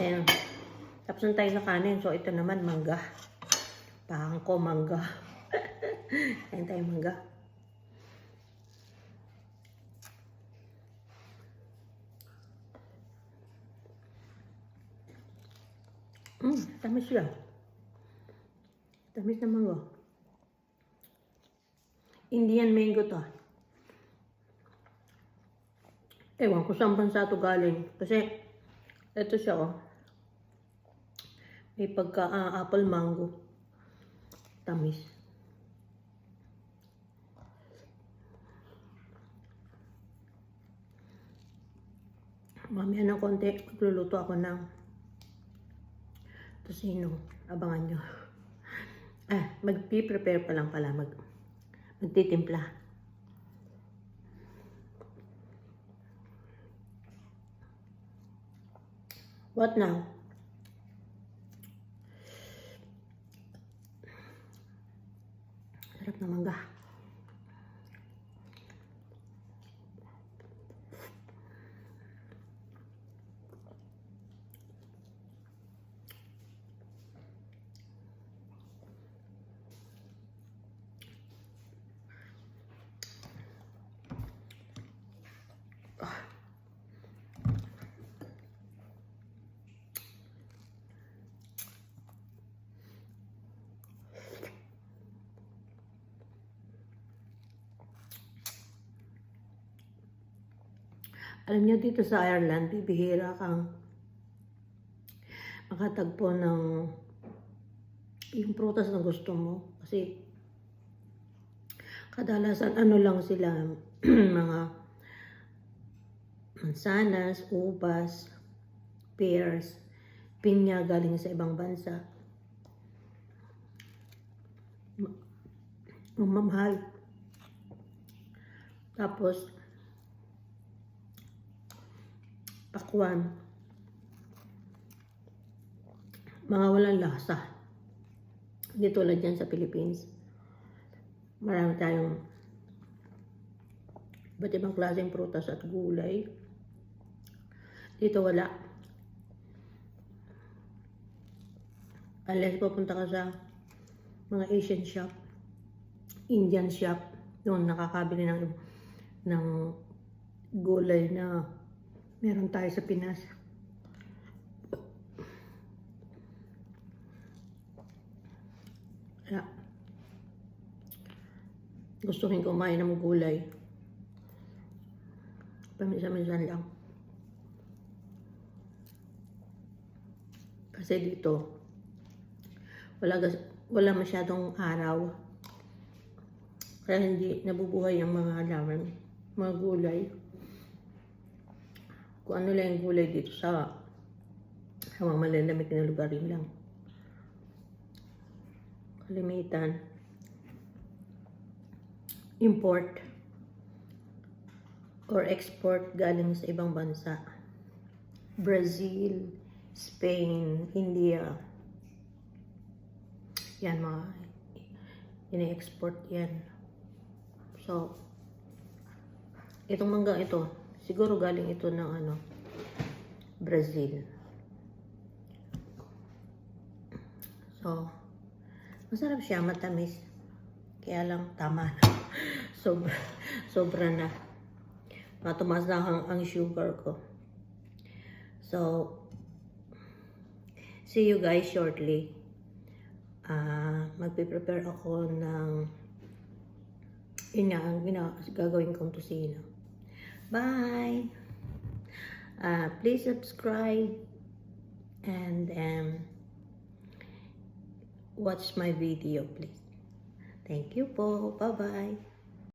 Ayan. Tapos na tayo sa kanin. So, ito naman, mangga. Pangko, mangga. Ayan tayo, mangga. Mm, tamis siya. Tamis na mango. Indian mango to. ah. Ewan ko saan bansa to galing. Kasi, ito siya oh. May pagka ah, apple mango. Tamis. Mamaya ng konti, magluluto ako ng tosino. Abangan nyo. Ah, mag-prepare pa lang pala. Mag, magtitimpla. What now? Sarap na mangga. Alam niyo dito sa Ireland, bibihira kang makatagpo ng yung prutas na gusto mo. Kasi kadalasan ano lang sila, mga mansanas, ubas, pears, pinya galing sa ibang bansa. Ma- Mamahal. Tapos, pakwan. Mga walang lasa. Hindi tulad yan sa Philippines. Marami tayong iba't ibang klaseng prutas at gulay. Dito wala. Unless pupunta ka sa mga Asian shop, Indian shop, doon nakakabili ng, ng gulay na meron tayo sa Pinas. Kaya, gusto rin kumain ng gulay. Paminsan-minsan lang. Kasi dito, wala, gas- wala masyadong araw. Kaya hindi nabubuhay ang mga halaman, mga gulay. Kung ano lang yung gulay dito sa mga malalamig na lugar yun lang. Kalimitan. Import or export galing sa ibang bansa. Brazil, Spain, India. Yan mga ini-export yan. So, itong mangga ito, siguro galing ito ng ano, Brazil. So, masarap siya, matamis. Kaya lang, tama na. sobra, sobra na. Matumas na ang, ang sugar ko. So, see you guys shortly. Ah, magpe-prepare ako ng yun nga, ang gagawin kong tosino. Bye! Uh, please subscribe and um, watch my video, please. Thank you po. Bye-bye.